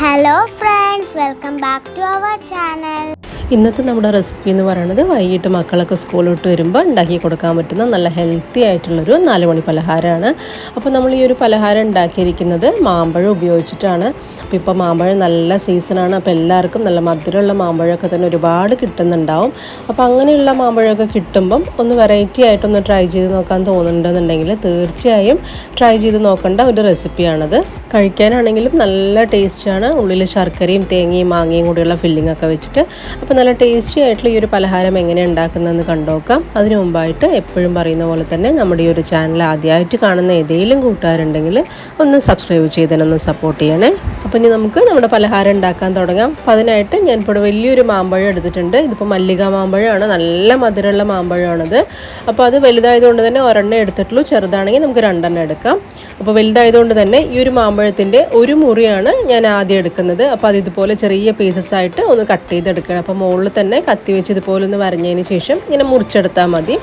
Hello friends welcome back to our channel ഇന്നത്തെ നമ്മുടെ recipe എന്ന് പറയുന്നത് വൈകിട്ട് മക്കളൊക്കെ സ്കൂളിലോട്ട് വരുമ്പോൾ ഉണ്ടാക്കി കൊടുക്കാൻ പറ്റുന്ന നല്ല ഹെൽത്തി ആയിട്ടുള്ളൊരു നാല് മണി പലഹാരമാണ്. അപ്പോൾ നമ്മൾ ഈ ഒരു പലഹാരം ഉണ്ടാക്കിയിരിക്കുന്നത് മാമ്പഴം ഉപയോഗിച്ചിട്ടാണ്. അപ്പോൾ ഇപ്പോൾ മാമ്പഴം നല്ല സീസണാണ് അപ്പോൾ എല്ലാവർക്കും നല്ല മധുരമുള്ള മാമ്പഴമൊക്കെ തന്നെ ഒരുപാട് കിട്ടുന്നുണ്ടാവും. അപ്പോൾ അങ്ങനെയുള്ള മാമ്പഴമൊക്കെ കിട്ടുമ്പം ഒന്ന് വെറൈറ്റി ആയിട്ടൊന്ന് ട്രൈ ചെയ്ത് നോക്കാൻ തോന്നുന്നുണ്ടെന്നുണ്ടെങ്കിൽ തീർച്ചയായും ട്രൈ ചെയ്ത് നോക്കേണ്ട ഒരു റെസിപ്പിയാണത് കഴിക്കാനാണെങ്കിലും നല്ല ടേസ്റ്റാണ്. ഉള്ളിൽ ശർക്കരയും തേങ്ങയും മാങ്ങയും കൂടിയുള്ള ഫില്ലിംഗ് ഒക്കെ വെച്ചിട്ട്. അപ്പോൾ നല്ല ടേസ്റ്റി ആയിട്ടുള്ള ഈ ഒരു പലഹാരം എങ്ങനെ ഉണ്ടാക്കുന്നതെന്ന് കണ്ടോക്കാം. അതിനു മുമ്പായിട്ട് എപ്പോഴും പറയുന്ന പോലെ തന്നെ നമ്മുടെ ഈ ഒരു ചാനൽ ആദ്യമായിട്ട് കാണുന്ന ഏതെങ്കിലും കൂട്ടുകാരുണ്ടെങ്കിൽ ഒന്ന് സബ്സ്ക്രൈബ് ചെയ്തതിനൊന്ന് സപ്പോർട്ട് ചെയ്യണേ. അപ്പോൾ ഇനി നമുക്ക് നമ്മുടെ പലഹാരം ഉണ്ടാക്കാൻ തുടങ്ങാം. അപ്പോൾ അതിനായിട്ട് ഞാനിപ്പോൾ വലിയൊരു മാമ്പഴം എടുത്തിട്ടുണ്ട്. ഇതിപ്പോൾ മല്ലിക മാമ്പഴമാണ്. നല്ല മധുരമുള്ള മാമ്പഴമാണത്. അപ്പോൾ അത് വലുതായതുകൊണ്ട് തന്നെ ഒരെണ്ണം എടുത്തിട്ടുള്ളൂ. ചെറുതാണെങ്കിൽ നമുക്ക് രണ്ടെണ്ണം എടുക്കാം. അപ്പോൾ വലുതായതുകൊണ്ട് തന്നെ ഈ ഒരു മാമ്പഴത്തിന്റെ ഒരു മുറിയാണ് ഞാൻ ആദ്യം എടുക്കുന്നത്. അപ്പോൾ അത് ഇതുപോലെ ചെറിയ പീസസ് ആയിട്ട് ഒന്ന് കട്ട് ചെയ്തെടുക്കണം. അപ്പോൾ മുകളിൽ തന്നെ കത്തി വെച്ച് ഇതുപോലെ ഒന്ന് വരഞ്ഞതിന് ശേഷം ഇങ്ങനെ മുറിച്ചെടുത്താൽ മതി.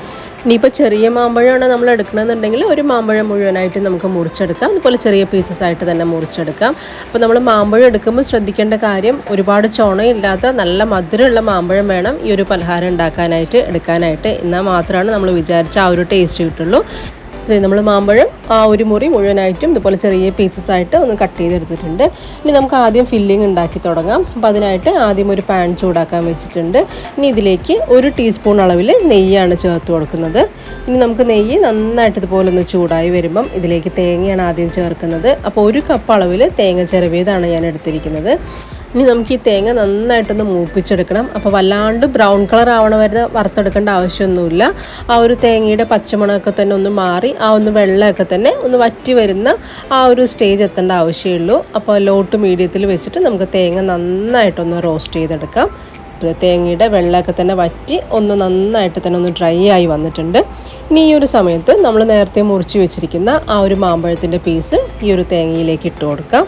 ഇനിയിപ്പോൾ ചെറിയ മാമ്പഴമാണ് നമ്മൾ എടുക്കണമെന്നുണ്ടെങ്കിൽ ഒരു മാമ്പഴം മുഴുവനായിട്ട് നമുക്ക് മുറിച്ചെടുക്കാം. അതുപോലെ ചെറിയ പീസസ് ആയിട്ട് തന്നെ മുറിച്ചെടുക്കാം. അപ്പോൾ നമ്മൾ മാമ്പഴം എടുക്കുമ്പോൾ ശ്രദ്ധിക്കേണ്ട കാര്യം ഒരുപാട് ചുണയില്ലാത്ത നല്ല മധുരമുള്ള മാമ്പഴം വേണം ഈ ഒരു പലഹാരം ഉണ്ടാക്കാനായിട്ട് എടുക്കാനായിട്ട്. എന്നാൽ മാത്രമാണ് നമ്മൾ വിചാരിച്ച ആ ഒരു ടേസ്റ്റ് കിട്ടുള്ളൂ. നമ്മൾ മാമ്പഴം ആ ഒരു മുറി മുഴുവനായിട്ടും ഇതുപോലെ ചെറിയ പീസസ് ആയിട്ട് ഒന്ന് കട്ട് ചെയ്തെടുത്തിട്ടുണ്ട്. ഇനി നമുക്ക് ആദ്യം ഫില്ലിംഗ് ഉണ്ടാക്കി തുടങ്ങാം. അപ്പോൾ അതിനായിട്ട് ആദ്യം ഒരു പാൻ ചൂടാക്കാൻ വെച്ചിട്ടുണ്ട്. ഇനി ഇതിലേക്ക് ഒരു ടീസ്പൂൺ അളവിൽ നെയ്യാണ് ചേർത്ത് കൊടുക്കുന്നത്. ഇനി നമുക്ക് നെയ്യ് നന്നായിട്ട് ഇതുപോലെ ഒന്ന് ചൂടായി വരുമ്പം ഇതിലേക്ക് തേങ്ങയാണ് ആദ്യം ചേർക്കുന്നത്. അപ്പോൾ ഒരു കപ്പ് അളവിൽ തേങ്ങ ചിരവിയതാണ് ഞാൻ എടുത്തിരിക്കുന്നത്. ഇനി നമുക്ക് ഈ തേങ്ങ നന്നായിട്ടൊന്ന് മൂപ്പിച്ചെടുക്കണം. അപ്പോൾ വല്ലാണ്ട് ബ്രൗൺ കളർ ആവണ വരെ വറുത്തെടുക്കേണ്ട ആവശ്യമൊന്നുമില്ല. ആ ഒരു തേങ്ങയുടെ പച്ചമണമൊക്കെ തന്നെ ഒന്ന് മാറി ആ ഒന്ന് വെള്ളമൊക്കെ തന്നെ ഒന്ന് വറ്റി വരുന്ന ആ ഒരു സ്റ്റേജ് എത്തേണ്ട ആവശ്യമുള്ളൂ. അപ്പോൾ ലോട്ട് മീഡിയത്തിൽ വെച്ചിട്ട് നമുക്ക് തേങ്ങ നന്നായിട്ടൊന്ന് റോസ്റ്റ് ചെയ്തെടുക്കാം. തേങ്ങയുടെ വെള്ളമൊക്കെ തന്നെ വറ്റി ഒന്ന് നന്നായിട്ട് തന്നെ ഒന്ന് ഡ്രൈ ആയി വന്നിട്ടുണ്ട്. ഇനി ഈ ഒരു സമയത്ത് നമ്മൾ നേരത്തെ മുറിച്ച് വെച്ചിരിക്കുന്ന ആ ഒരു മാമ്പഴത്തിന്റെ പീസ് ഈ ഒരു തേങ്ങയിലേക്ക് ഇട്ട് കൊടുക്കാം.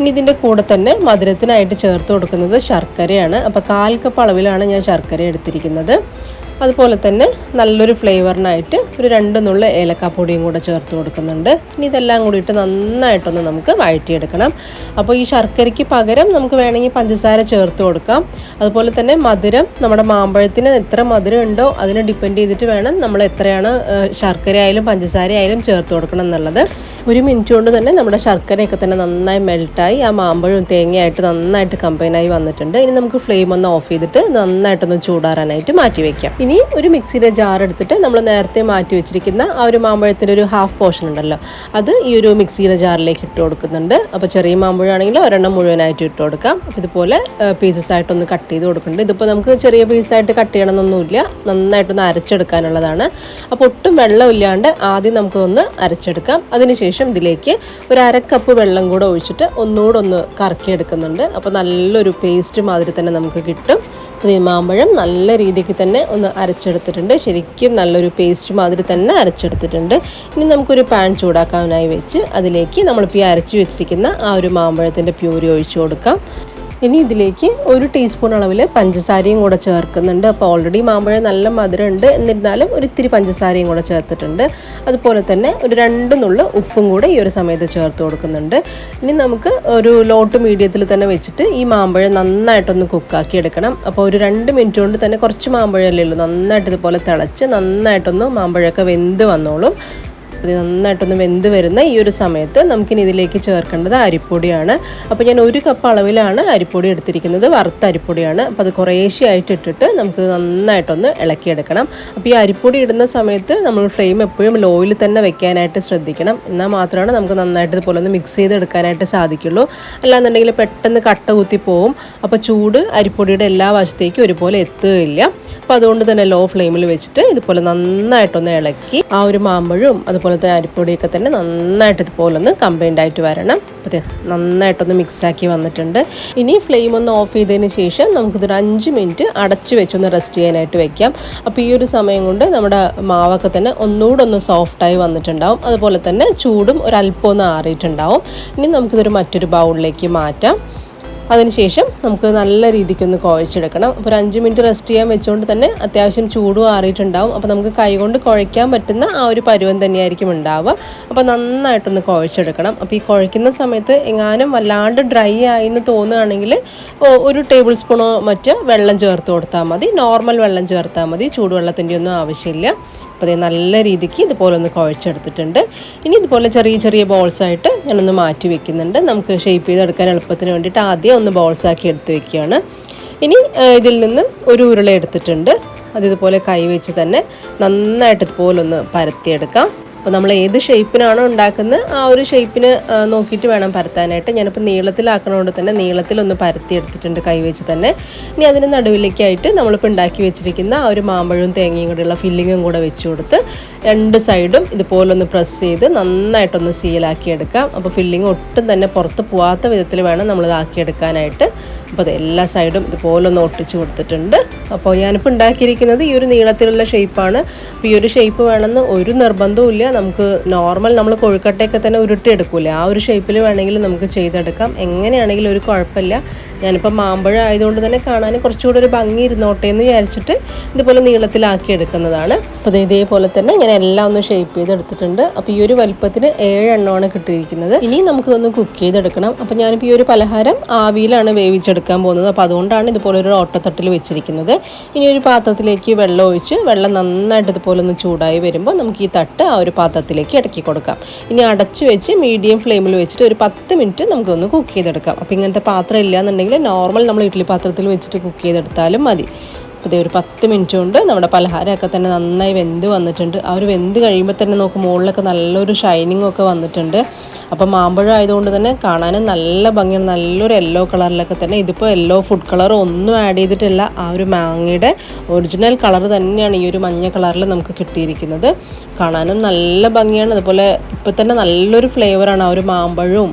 ഇനി ഇതിന്റെ കൂടെ തന്നെ മധുരത്തിനായിട്ട് ചേർത്ത് കൊടുക്കുന്നത് ശർക്കരയാണ്. അപ്പോൾ കാൽ കപ്പ് അളവിലാണ് ഞാൻ ശർക്കര എടുത്തിരിക്കുന്നത്. അതുപോലെ തന്നെ നല്ലൊരു ഫ്ലേവറിനായിട്ട് ഒരു രണ്ട് നുള്ള ഏലക്കാപ്പൊടിയും കൂടെ ചേർത്ത് കൊടുക്കുന്നുണ്ട്. ഇനി ഇതെല്ലാം കൂടിയിട്ട് നന്നായിട്ടൊന്ന് നമുക്ക് വഴറ്റിയെടുക്കണം. അപ്പോൾ ഈ ശർക്കരയ്ക്ക് പകരം നമുക്ക് വേണമെങ്കിൽ പഞ്ചസാര ചേർത്ത് കൊടുക്കാം. അതുപോലെ തന്നെ മധുരം നമ്മുടെ മാമ്പഴത്തിന് എത്ര മധുരം ഉണ്ടോ അതിനെ ഡിപ്പെൻഡ് ചെയ്തിട്ട് വേണം നമ്മൾ എത്രയാണ് ശർക്കര ആയാലും പഞ്ചസാര ആയാലും ചേർത്ത് കൊടുക്കണം എന്നുള്ളത്. ഒരു മിനിറ്റ് കൊണ്ട് തന്നെ നമ്മുടെ ശർക്കരയൊക്കെ തന്നെ നന്നായി മെൽട്ടായി ആ മാമ്പഴവും തേങ്ങയായിട്ട് നന്നായിട്ട് കമ്പൈനായി വന്നിട്ടുണ്ട്. ഇനി നമുക്ക് ഫ്ലെയിം ഒന്ന് ഓഫ് ചെയ്തിട്ട് നന്നായിട്ടൊന്ന് ചൂടാറാനായിട്ട് മാറ്റി വയ്ക്കാം. ഇനി ഒരു മിക്സിയുടെ ജാർ എടുത്തിട്ട് നമ്മൾ നേരത്തെ മാറ്റി വെച്ചിരിക്കുന്ന ആ ഒരു മാമ്പഴത്തിന്റെ ഒരു ഹാഫ് പോർഷൻ ഉണ്ടല്ലോ അത് ഈ ഒരു മിക്സിയുടെ ജാറിലേക്ക് ഇട്ട് കൊടുക്കുന്നുണ്ട്. അപ്പോൾ ചെറിയ മാമ്പഴമാണെങ്കിൽ ഒരെണ്ണം മുഴുവനായിട്ട് ഇട്ട് കൊടുക്കാം. ഇതുപോലെ പീസസ് ആയിട്ടൊന്ന് കട്ട് ചെയ്ത് കൊടുക്കുന്നുണ്ട്. ഇതിപ്പോൾ നമുക്ക് ചെറിയ പീസായിട്ട് കട്ട് ചെയ്യണമെന്നൊന്നുമില്ല. നന്നായിട്ടൊന്ന് അരച്ചെടുക്കാനുള്ളതാണ്. അപ്പോൾ ഒട്ടും വെള്ളമില്ലാണ്ട് ആദ്യം നമുക്കൊന്ന് അരച്ചെടുക്കാം. അതിനുശേഷം ഇതിലേക്ക് ഒരു അര കപ്പ് വെള്ളം കൂടെ ഒഴിച്ചിട്ട് ഒന്നുകൂടെ ഒന്ന് കറക്കിയെടുക്കുന്നുണ്ട്. അപ്പോൾ നല്ലൊരു പേസ്റ്റ് മാതിരി തന്നെ നമുക്ക് കിട്ടും. ഈ മാമ്പഴം നല്ല രീതിക്ക് തന്നെ ഒന്ന് അരച്ചെടുത്തിട്ടുണ്ട്. ശരിക്കും നല്ലൊരു പേസ്റ്റ് മാതിരി തന്നെ അരച്ചെടുത്തിട്ടുണ്ട്. ഇനി നമുക്കൊരു പാൻ ചൂടാക്കാനായി വെച്ച് അതിലേക്ക് നമ്മളിപ്പോൾ ഈ അരച്ച് വെച്ചിരിക്കുന്ന ആ ഒരു മാമ്പഴത്തിന്റെ പ്യൂരി ഒഴിച്ചു കൊടുക്കാം. ഇനി ഇതിലേക്ക് ഒരു ടീസ്പൂൺ അളവിൽ പഞ്ചസാരയും കൂടെ ചേർക്കുന്നുണ്ട്. അപ്പോൾ ഓൾറെഡി മാമ്പഴം നല്ല മധുരമുണ്ട്. എന്നിരുന്നാലും ഒരു ഇത്തിരി പഞ്ചസാരയും കൂടെ ചേർത്തിട്ടുണ്ട്. അതുപോലെ തന്നെ ഒരു രണ്ട് നുള്ള ഉപ്പും കൂടെ ഈ ഒരു സമയത്ത് ചേർത്ത് കൊടുക്കുന്നുണ്ട്. ഇനി നമുക്ക് ഒരു ലോട്ട് മീഡിയത്തിൽ തന്നെ വെച്ചിട്ട് ഈ മാമ്പഴം നന്നായിട്ടൊന്ന് കുക്കാക്കി എടുക്കണം. അപ്പോൾ ഒരു രണ്ട് മിനിറ്റ് കൊണ്ട് തന്നെ കുറച്ച് മാമ്പഴമല്ലേ ഉള്ളൂ. നന്നായിട്ട് ഇതുപോലെ തിളച്ച് നന്നായിട്ടൊന്ന് മാമ്പഴമൊക്കെ വെന്ത് വന്നോളും. ഇത് നന്നായിട്ടൊന്ന് വെന്ത് വരുന്ന ഈ ഒരു സമയത്ത് നമുക്കിനി ഇതിലേക്ക് ചേർക്കേണ്ടത് അരിപ്പൊടിയാണ്. അപ്പോൾ ഞാൻ ഒരു കപ്പ് അളവിലാണ് അരിപ്പൊടി എടുത്തിരിക്കുന്നത്. വറുത്ത അരിപ്പൊടിയാണ്. അപ്പോൾ അത് കുറേശ്ശെയായിട്ട് ഇട്ടിട്ട് നമുക്ക് നന്നായിട്ടൊന്ന് ഇളക്കിയെടുക്കണം. അപ്പോൾ ഈ അരിപ്പൊടി ഇടുന്ന സമയത്ത് നമ്മൾ ഫ്ലെയിം എപ്പോഴും ലോയിൽ തന്നെ വെക്കാനായിട്ട് ശ്രദ്ധിക്കണം. എന്നാൽ മാത്രമാണ് നമുക്ക് നന്നായിട്ട് ഇതുപോലെ ഒന്ന് മിക്സ് ചെയ്തെടുക്കാനായിട്ട് സാധിക്കുള്ളൂ. അല്ലാന്നുണ്ടെങ്കിൽ പെട്ടെന്ന് കട്ട കുത്തി പോവും. അപ്പോൾ ചൂട് അരിപ്പൊടിയുടെ എല്ലാ വശത്തേക്കും ഒരുപോലെ എത്തുകയില്ല. അപ്പോൾ അതുകൊണ്ട് തന്നെ ലോ ഫ്ലെയിമിൽ വെച്ചിട്ട് ഇതുപോലെ നന്നായിട്ടൊന്ന് ഇളക്കി ആ ഒരു മാമ്പഴവും അതുപോലെ തന്നെ അരിപ്പൊടിയൊക്കെ തന്നെ നന്നായിട്ട് ഇതുപോലെ ഒന്ന് കമ്പൈൻഡ് ആയിട്ട് വരണം. അതെ നന്നായിട്ടൊന്ന് മിക്സാക്കി വന്നിട്ടുണ്ട്. ഇനി ഫ്ലെയിം ഒന്ന് ഓഫ് ചെയ്തതിന് ശേഷം നമുക്കിതൊരു അഞ്ച് മിനിറ്റ് അടച്ച് വെച്ചൊന്ന് റെസ്റ്റ് ചെയ്യാനായിട്ട് വെക്കാം. അപ്പോൾ ഈ ഒരു സമയം കൊണ്ട് നമ്മുടെ മാവൊക്കെ തന്നെ ഒന്നുകൂടെ ഒന്ന് സോഫ്റ്റായി വന്നിട്ടുണ്ടാവും. അതുപോലെ തന്നെ ചൂടും ഒരല്പം ഒന്ന് ആറിയിട്ടുണ്ടാവും. ഇനി നമുക്കിതൊരു മറ്റൊരു ബൗളിലേക്ക് മാറ്റാം. അതിനുശേഷം നമുക്ക് നല്ല രീതിക്കൊന്ന് കുഴച്ചെടുക്കണം. അപ്പോൾ ഒരു അഞ്ച് മിനിറ്റ് റെസ്റ്റ് ചെയ്യാൻ വെച്ചുകൊണ്ട് തന്നെ അത്യാവശ്യം ചൂടും ആറിയിട്ടുണ്ടാവും. അപ്പോൾ നമുക്ക് കൈകൊണ്ട് കുഴയ്ക്കാൻ പറ്റുന്ന ആ ഒരു പരുവം തന്നെയായിരിക്കും ഉണ്ടാവുക. അപ്പോൾ നന്നായിട്ടൊന്ന് കുഴച്ചെടുക്കണം. അപ്പോൾ ഈ കുഴയ്ക്കുന്ന സമയത്ത് എങ്ങാനും വല്ലാണ്ട് ഡ്രൈ ആയി എന്ന് തോന്നുകയാണെങ്കിൽ ഒരു ടേബിൾ സ്പൂണോ മറ്റ് വെള്ളം ചേർത്ത് കൊടുത്താൽ മതി. നോർമൽ വെള്ളം ചേർത്താൽ മതി. ചൂടുവെള്ളത്തിന്റെ ഒന്നും ആവശ്യമില്ല. അപ്പോൾ അതേ നല്ല രീതിക്ക് ഇതുപോലെ ഒന്ന് കുഴച്ചെടുത്തിട്ടുണ്ട്. ഇനി ഇതുപോലെ ചെറിയ ചെറിയ ബോൾസ് ആയിട്ട് ഞാനൊന്ന് മാറ്റി വെക്കുന്നുണ്ട്. നമുക്ക് ഷേപ്പ് ചെയ്തെടുക്കാൻ എളുപ്പത്തിന് വേണ്ടിയിട്ട് ആദ്യം ഒന്ന് ബോൾസാക്കി എടുത്ത് വെക്കുകയാണ്. ഇനി ഇതിൽ നിന്ന് ഒരു ഉരുള എടുത്തിട്ടുണ്ട്. അത് ഇതുപോലെ കൈ വെച്ച് തന്നെ നന്നായിട്ട് ഇതുപോലെ ഒന്ന് പരത്തിയെടുക്കാം. അപ്പോൾ നമ്മൾ ഏത് ഷേപ്പിനാണോ ഉണ്ടാക്കുന്നത് ആ ഒരു ഷേപ്പിന് നോക്കിയിട്ട് വേണം പരത്താനായിട്ട്. ഞാനിപ്പോൾ നീളത്തിലാക്കണതുകൊണ്ട് തന്നെ നീളത്തിലൊന്ന് പരത്തി എടുത്തിട്ടുണ്ട് കൈവച്ച് തന്നെ. ഇനി അതിന് നടുവിലേക്കായിട്ട് നമ്മളിപ്പോൾ ഉണ്ടാക്കി വെച്ചിരിക്കുന്ന ആ ഒരു മാമ്പഴവും തേങ്ങയും കൂടെയുള്ള ഫില്ലിങ്ങും കൂടെ വെച്ച് കൊടുത്ത് രണ്ട് സൈഡും ഇതുപോലൊന്ന് പ്രസ് ചെയ്ത് നന്നായിട്ടൊന്ന് സീലാക്കി എടുക്കാം അപ്പോൾ ഫില്ലിങ് ഒട്ടും തന്നെ പുറത്ത് പോകാത്ത വിധത്തിൽ വേണം നമ്മൾ ഇതാക്കിയെടുക്കാനായിട്ട് അപ്പോൾ അത് എല്ലാ സൈഡും ഇതുപോലൊന്ന് ഒട്ടിച്ച് കൊടുത്തിട്ടുണ്ട്. അപ്പോൾ ഞാനിപ്പോൾ ഉണ്ടാക്കിയിരിക്കുന്നത് ഈ ഒരു നീളത്തിലുള്ള ഷേപ്പാണ് അപ്പോൾ ഈ ഒരു ഷേപ്പ് വേണമെന്ന് ഒരു നിർബന്ധവും ഇല്ല നമുക്ക് നോർമൽ നമ്മൾ കൊഴുക്കട്ടയൊക്കെ തന്നെ ഉരുട്ടിയെടുക്കൂലേ ആ ഒരു ഷേപ്പിൽ വേണമെങ്കിൽ നമുക്ക് ചെയ്തെടുക്കാം. എങ്ങനെയാണെങ്കിലും ഒരു കുഴപ്പമില്ല. ഞാനിപ്പോൾ മാമ്പഴം ആയതുകൊണ്ട് തന്നെ കാണാൻ കുറച്ചുകൂടി ഒരു ഭംഗി ഇരുന്നോട്ടെ എന്ന് വിചാരിച്ചിട്ട് ഇതുപോലെ നീളത്തിലാക്കി എടുക്കുന്നതാണ്. അപ്പോൾ ഇതേപോലെ തന്നെ ഇങ്ങനെ എല്ലാം ഒന്ന് ഷേപ്പ് ചെയ്തെടുത്തിട്ടുണ്ട്. അപ്പോൾ ഈ ഒരു വലുപ്പത്തിന് ഏഴെണ്ണമാണ് കിട്ടിയിരിക്കുന്നത്. ഇനി നമുക്കിതൊന്ന് കുക്ക് ചെയ്തെടുക്കണം. അപ്പോൾ ഞാനിപ്പോൾ ഈ ഒരു പലഹാരം ആവിയിലാണ് വേവിച്ചെടുക്കാൻ പോകുന്നത്. അപ്പോൾ അതുകൊണ്ടാണ് ഇതുപോലെ ഒരു ഓട്ടത്തട്ടിൽ വെച്ചിരിക്കുന്നത്. ഇനി ഒരു പാത്രത്തിലേക്ക് വെള്ളം ഒഴിച്ച് വെള്ളം നന്നായിട്ട് ഇതുപോലെ ഒന്ന് ചൂടായി വരുമ്പോൾ നമുക്ക് ഈ തട്ട് ആ ഒരു പാത്രത്തിലേക്ക് ഇടക്കി കൊടുക്കാം. ഇനി അടച്ചു വെച്ച് മീഡിയം ഫ്ലെയിമിൽ വെച്ചിട്ട് ഒരു പത്ത് മിനിറ്റ് നമുക്കൊന്ന് കുക്ക് ചെയ്തെടുക്കാം. അപ്പോൾ ഇങ്ങനത്തെ പാത്രം ഇല്ല എന്നുണ്ടെങ്കിൽ നോർമൽ നമ്മൾ ഇഡ്ഡലി പാത്രത്തിൽ വെച്ചിട്ട് കുക്ക് ചെയ്തെടുത്താലും മതി. അപ്പോൾ ഒരു പത്ത് മിനിറ്റ് കൊണ്ട് നമ്മുടെ പലഹാരമൊക്കെ തന്നെ നന്നായി വെന്ത് വന്നിട്ടുണ്ട്. ആ ഒരു വെന്ത് കഴിയുമ്പോൾ തന്നെ നോക്ക് മുകളിലൊക്കെ നല്ലൊരു ഷൈനിങ് ഒക്കെ വന്നിട്ടുണ്ട്. അപ്പം മാമ്പഴം ആയതുകൊണ്ട് തന്നെ കാണാനും നല്ല ഭംഗിയാണ്. നല്ലൊരു യെല്ലോ കളറിലൊക്കെ തന്നെ. ഇതിപ്പോൾ യെല്ലോ ഫുഡ് കളർ ഒന്നും ആഡ് ചെയ്തിട്ടില്ല. ആ ഒരു മാങ്ങയുടെ ഒറിജിനൽ കളർ തന്നെയാണ് ഈ ഒരു മഞ്ഞ കളറിൽ നമുക്ക് കിട്ടിയിരിക്കുന്നത്. കാണാനും നല്ല ഭംഗിയാണ്. അതുപോലെ ഇപ്പം തന്നെ നല്ലൊരു ഫ്ലേവറാണ് ആ ഒരു മാമ്പഴവും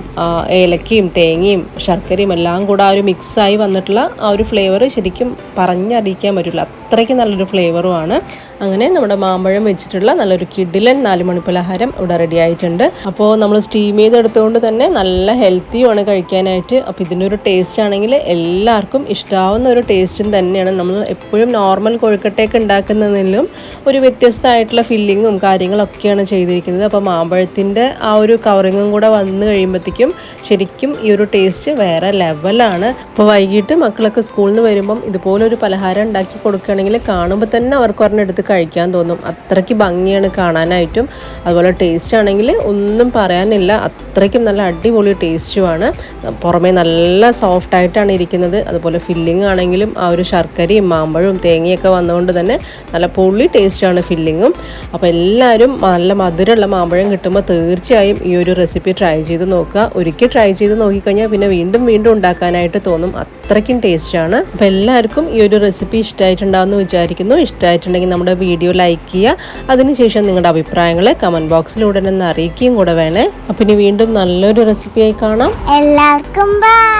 ഏലക്കയും തേങ്ങയും ശർക്കരയും എല്ലാം കൂടെ ആ ഒരു മിക്സായി വന്നിട്ടുള്ള ആ ഒരു ഫ്ലേവർ ശരിക്കും പറഞ്ഞറിയിക്കാൻ പറ്റില്ല. അത്രയ്ക്ക് നല്ലൊരു ഫ്ലേവറുമാണ് അങ്ങനെ നമ്മുടെ മാമ്പഴം വെച്ചിട്ടുള്ള നല്ലൊരു കിഡിലൻ നാലുമണി പലഹാരം ഇവിടെ റെഡി ആയിട്ടുണ്ട്. അപ്പോൾ നമ്മൾ സ്റ്റീം ചെയ്തെടുത്തുകൊണ്ട് തന്നെ നല്ല ഹെൽത്തിയുമാണ് കഴിക്കാനായിട്ട്. അപ്പോൾ ഇതിനൊരു ടേസ്റ്റ് ആണെങ്കിൽ എല്ലാവർക്കും ഇഷ്ടാവുന്ന ഒരു ടേസ്റ്റും തന്നെയാണ്. നമ്മൾ എപ്പോഴും നോർമൽ കൊഴുക്കട്ടയൊക്കെ ഉണ്ടാക്കുന്നതിലും ഒരു വ്യത്യസ്തമായിട്ടുള്ള ഫില്ലിങ്ങും കാര്യങ്ങളൊക്കെയാണ് ചെയ്തിരിക്കുന്നത്. അപ്പോൾ മാമ്പഴത്തിന്റെ ആ ഒരു കവറിങ്ങും കൂടെ വന്നു കഴിയുമ്പോഴത്തേക്കും ശരിക്കും ഈ ഒരു ടേസ്റ്റ് വേറെ ലെവലാണ് അപ്പോൾ വൈകിട്ട് മക്കളൊക്കെ സ്കൂളിൽ നിന്ന് വരുമ്പം ഇതുപോലൊരു പലഹാരം ഉണ്ടാക്കി കൊടുക്കുകയാണെങ്കിൽ കാണുമ്പോൾ തന്നെ അവർക്ക് ഒരെണ്ണെടുത്ത് കഴിക്കാൻ തോന്നും. അത്രയ്ക്ക് ഭംഗിയാണ് കാണാനായിട്ടും. അതുപോലെ ടേസ്റ്റ് ആണെങ്കിൽ ഒന്നും പറയാനില്ല. അത്രയ്ക്കും നല്ല അടിപൊളി ടേസ്റ്റുമാണ്. പുറമേ നല്ല സോഫ്റ്റ് ആയിട്ടാണ് ഇരിക്കുന്നത്. അതുപോലെ ഫില്ലിംഗ് ആണെങ്കിലും ആ ഒരു ശർക്കരയും മാമ്പഴവും തേങ്ങയൊക്കെ വന്നുകൊണ്ട് തന്നെ നല്ല പൊള്ളി ടേസ്റ്റാണ് ഫില്ലിങ്ങും അപ്പോൾ എല്ലാവരും നല്ല മധുരമുള്ള മാമ്പഴം കിട്ടുമ്പോൾ തീർച്ചയായും ഈ ഒരു റെസിപ്പി ട്രൈ ചെയ്ത് നോക്കുക. ഒരിക്കൽ ട്രൈ ചെയ്ത് നോക്കിക്കഴിഞ്ഞാൽ പിന്നെ വീണ്ടും വീണ്ടും ഉണ്ടാക്കാനായിട്ട് തോന്നും. അത്രയ്ക്കും ടേസ്റ്റാണ്. അപ്പോൾ എല്ലാവർക്കും ഈ ഒരു റെസിപ്പി ഇഷ്ടമായിട്ടുണ്ടാവുമെന്ന് വിചാരിക്കുന്നു. ഇഷ്ടമായിട്ടുണ്ടെങ്കിൽ നമ്മുടെ വീഡിയോ ലൈക്ക് ചെയ്യുക. അതിനുശേഷം നിങ്ങളുടെ അഭിപ്രായങ്ങൾ കമന്റ് ബോക്സിലൂടെ തന്നെ അറിയിക്കുകയും കൂടെ വേണേ. അപ്പം ഇനി വീണ്ടും നല്ലൊരു റെസിപ്പിയായി കാണാം. എല്ലാവർക്കും ബൈ